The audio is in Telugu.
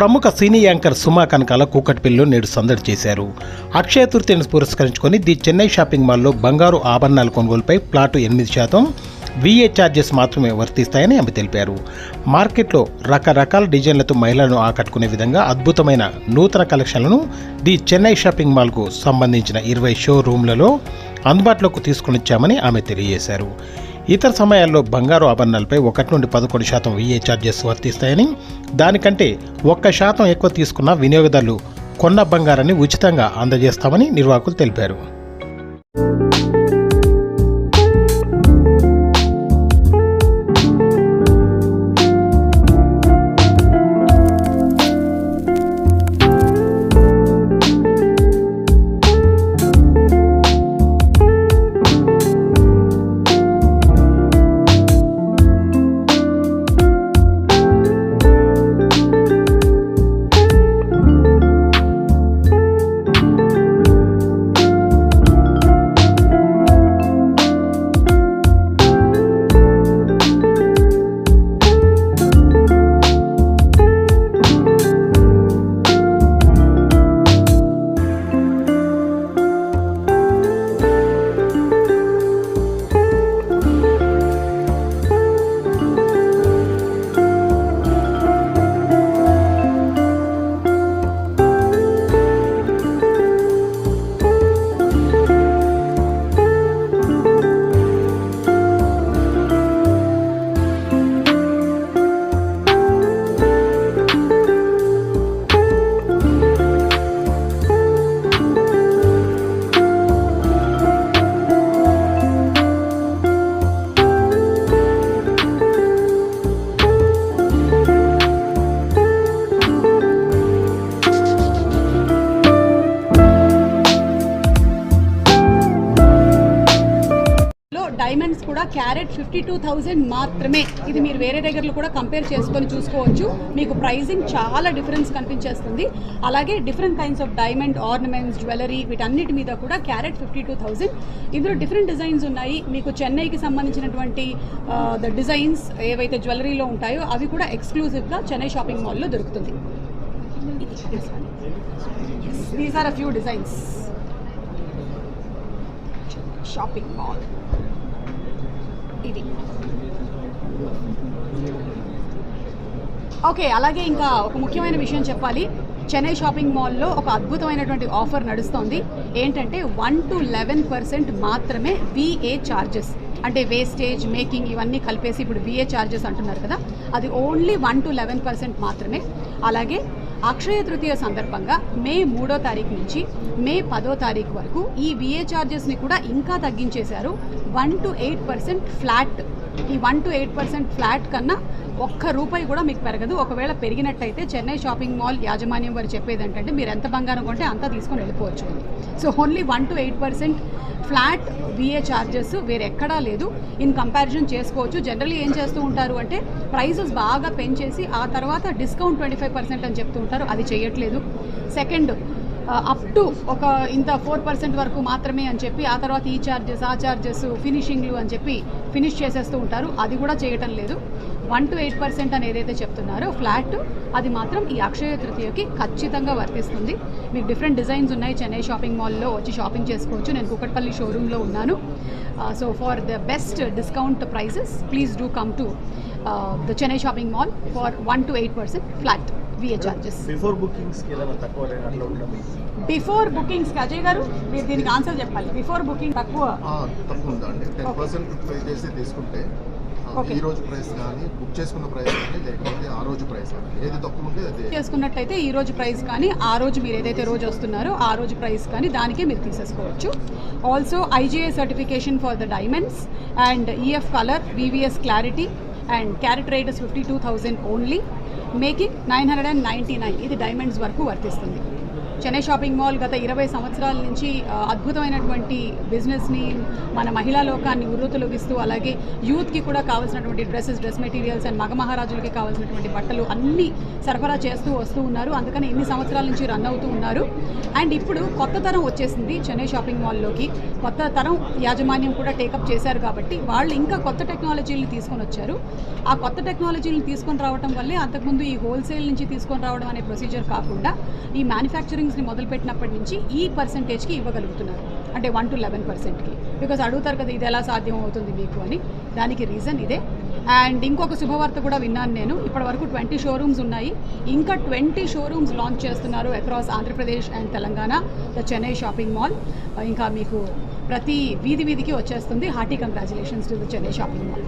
ప్రముఖ సినీ యాంకర్ సుమా కనకాల కూకట్పిల్లు నేడు సందడి చేశారు. అక్షయ తృతీయను పురస్కరించుకొని ది చెన్నై షాపింగ్ మాల్లో బంగారు ఆభరణాల కొనుగోలుపై ప్లాటు ఎనిమిది శాతం విఏ ఛార్జెస్ మాత్రమే వర్తిస్తాయని ఆమె తెలిపారు. మార్కెట్లో రకరకాల డిజైన్లతో మహిళలను ఆకట్టుకునే విధంగా అద్భుతమైన నూతన కలెక్షన్లను ది చెన్నై షాపింగ్ మాల్కు సంబంధించిన ఇరవై షో రూమ్లలో అందుబాటులోకి తీసుకొనిచ్చామని ఆమె తెలియజేశారు. ఇతర సమయాల్లో బంగారు ఆభరణాలపై ఒకటి నుండి పదకొండు శాతం విఏ ఛార్జెస్ వర్తిస్తాయని? దానికంటే ఒక్క శాతం ఎక్కువ తీసుకున్న వినియోగదారులు కొన్న బంగారాన్ని ఉచితంగా అందజేస్తామని నిర్వాహకులు తెలిపారు. కూడా క్యారెట్ ఫిఫ్టీ టూ థౌజండ్ మాత్రమే. ఇది మీరు వేరే దగ్గరలో కూడా కంపేర్ చేసుకొని చూసుకోవచ్చు. మీకు ప్రైసింగ్ చాలా డిఫరెన్స్ కనిపించేస్తుంది. అలాగే different kinds of diamond ornaments jewellery వీటన్నిటి మీద కూడా క్యారెట్ ఫిఫ్టీ టూ థౌజండ్ ఇందులో డిఫరెంట్ డిజైన్స్ ఉన్నాయి. మీకు చెన్నైకి సంబంధించినటువంటి ద డిజైన్స్ ఏవైతే జ్యువెలరీలో ఉంటాయో అవి కూడా ఎక్స్క్లూజివ్గా చెన్నై షాపింగ్ మాల్లో దొరుకుతుంది. These are a few designs shopping mall ఇది. ఓకే అలాగే ఇంకా ఒక ముఖ్యమైన విషయం చెప్పాలి. చెన్నై షాపింగ్ మాల్లో ఒక అద్భుతమైనటువంటి ఆఫర్ నడుస్తోంది. ఏంటంటే వన్ టు లెవెన్ పర్సెంట్ మాత్రమే విఏ ఛార్జెస్ అంటే వేస్టేజ్ మేకింగ్ ఇవన్నీ కలిపేసి ఇప్పుడు విఏ ఛార్జెస్ అంటున్నారు కదా. అది only one to eleven percent మాత్రమే. అలాగే అక్షయ తృతీయ సందర్భంగా మే మూడో తారీఖు నుంచి మే పదో తారీఖు వరకు ఈ విఏ ఛార్జెస్ని కూడా ఇంకా తగ్గించేశారు. One to eight percent flat. ఈ one to eight percent flat కన్నా ఒక్క రూపాయి కూడా మీకు పెరగదు. ఒకవేళ పెరిగినట్టయితే చెన్నై షాపింగ్ మాల్ యాజమాన్యం వారు చెప్పేది ఏంటంటే మీరు ఎంత బంగారం కొంటే అంత తీసుకొని వెళ్ళిపోవచ్చు so only one to eight percent flat VA charges వేరెక్కడా లేదు. ఇన్ కంపారిజన్ చేసుకోవచ్చు. జనరల్లీ ఏం చేస్తూ ఉంటారు అంటే ప్రైజెస్ బాగా పెంచేసి ఆ తర్వాత డిస్కౌంట్ ట్వంటీ ఫైవ్ పర్సెంట్ అని చెప్తూ ఉంటారు. అది చేయట్లేదు. సెకండ్ అప్ టు ఒక ఇంత ఫోర్ పర్సెంట్ వరకు మాత్రమే అని చెప్పి ఆ తర్వాత ఈ ఛార్జెస్ ఆ ఛార్జెస్ ఫినిషింగ్లు అని చెప్పి ఫినిష్ చేసేస్తూ ఉంటారు. అది కూడా చేయటం లేదు. వన్ టు ఎయిట్ పర్సెంట్ అని ఏదైతే చెప్తున్నారో ఫ్లాట్ అది మాత్రం ఈ అక్షయ తృతీయకి ఖచ్చితంగా వర్తిస్తుంది. మీకు డిఫరెంట్ డిజైన్స్ ఉన్నాయి. చెన్నై షాపింగ్ మాల్లో వచ్చి షాపింగ్ చేసుకోవచ్చు. నేను కుకట్పల్లి షోరూంలో ఉన్నాను. So for the best discount prices please do come to the Chennai shopping mall for one two eight percent flat VA charges before తక్కువ బుకింగ్స్ అజయ్ గారు మీరు దీనికి ఆన్సర్ చెప్పాలి. బిఫోర్ బుకింగ్ తక్కువ. అండి టెన్. పర్సెంట్ పే చేసి తీసుకుంటే. ఈ రోజు ప్రైస్ కానీ బుక్ చేసుకున్న ప్రైస్ కానీ లేకపోతే ఆ రోజు ప్రైస్ కానీ ఏది తక్కువ ఉంటే అది. చేసుకున్నట్టయితే ఈ రోజు ప్రైస్ కానీ ఆ రోజు మీరు ఏదైతే రోజు వస్తున్నారో ఆ రోజు ప్రైస్ కానీ దానికే మీరు తీసేసుకోవచ్చు. Also IGA certification for the diamonds and EF colour VVS clarity and carat rate is fifty two thousand only making nine hundred and ninety nine ఇది డైమండ్స్ వరకు వర్తిస్తుంది. చెన్నై షాపింగ్ మాల్ గత ఇరవై సంవత్సరాల నుంచి అద్భుతమైనటువంటి బిజినెస్ని మన మహిళా లోకాన్ని ఉర్రూతలొగిస్తూ అలాగే యూత్కి కూడా కావాల్సినటువంటి డ్రెస్సెస్ డ్రెస్ మెటీరియల్స్ అండ్ మగ మహారాజులకి కావాల్సినటువంటి బట్టలు అన్నీ సరఫరా చేస్తూ వస్తూ ఉన్నారు. అందుకని ఎన్ని సంవత్సరాల నుంచి రన్ అవుతూ ఉన్నారు. అండ్ ఇప్పుడు కొత్త తరం వచ్చేసింది చెన్నై షాపింగ్ మాల్లోకి కొత్త తరం యాజమాన్యం కూడా టేకప్ చేశారు కాబట్టి వాళ్ళు ఇంకా కొత్త టెక్నాలజీని తీసుకొని వచ్చారు. ఆ కొత్త టెక్నాలజీని తీసుకొని రావడం వల్లే అంతకుముందు ఈ హోల్సేల్ నుంచి తీసుకొని రావడం అనే ప్రొసీజర్ కాకుండా ఈ మ్యానుఫ్యాక్చరింగ్స్ని మొదలుపెట్టినప్పటి నుంచి ఈ పర్సంటేజ్కి ఇవ్వగలుగుతున్నారు. అంటే వన్ టు లెవెన్ పర్సెంట్కి బికాస్ అడుగుతారు కదా ఇది ఎలా సాధ్యం అవుతుంది మీకు? అని. దానికి రీజన్ ఇదే. అండ్ ఇంకొక శుభవార్త కూడా విన్నాను నేను. ఇప్పటి వరకు ట్వంటీ షోరూమ్స్ ఉన్నాయి. ఇంకా ట్వంటీ షోరూమ్స్ లాంచ్ చేస్తున్నారు across Andhra Pradesh and Telangana the Chennai shopping mall ఇంకా మీకు ప్రతి వీధి వీధికి వచ్చేస్తుంది. Hearty congratulations to the Chennai shopping mall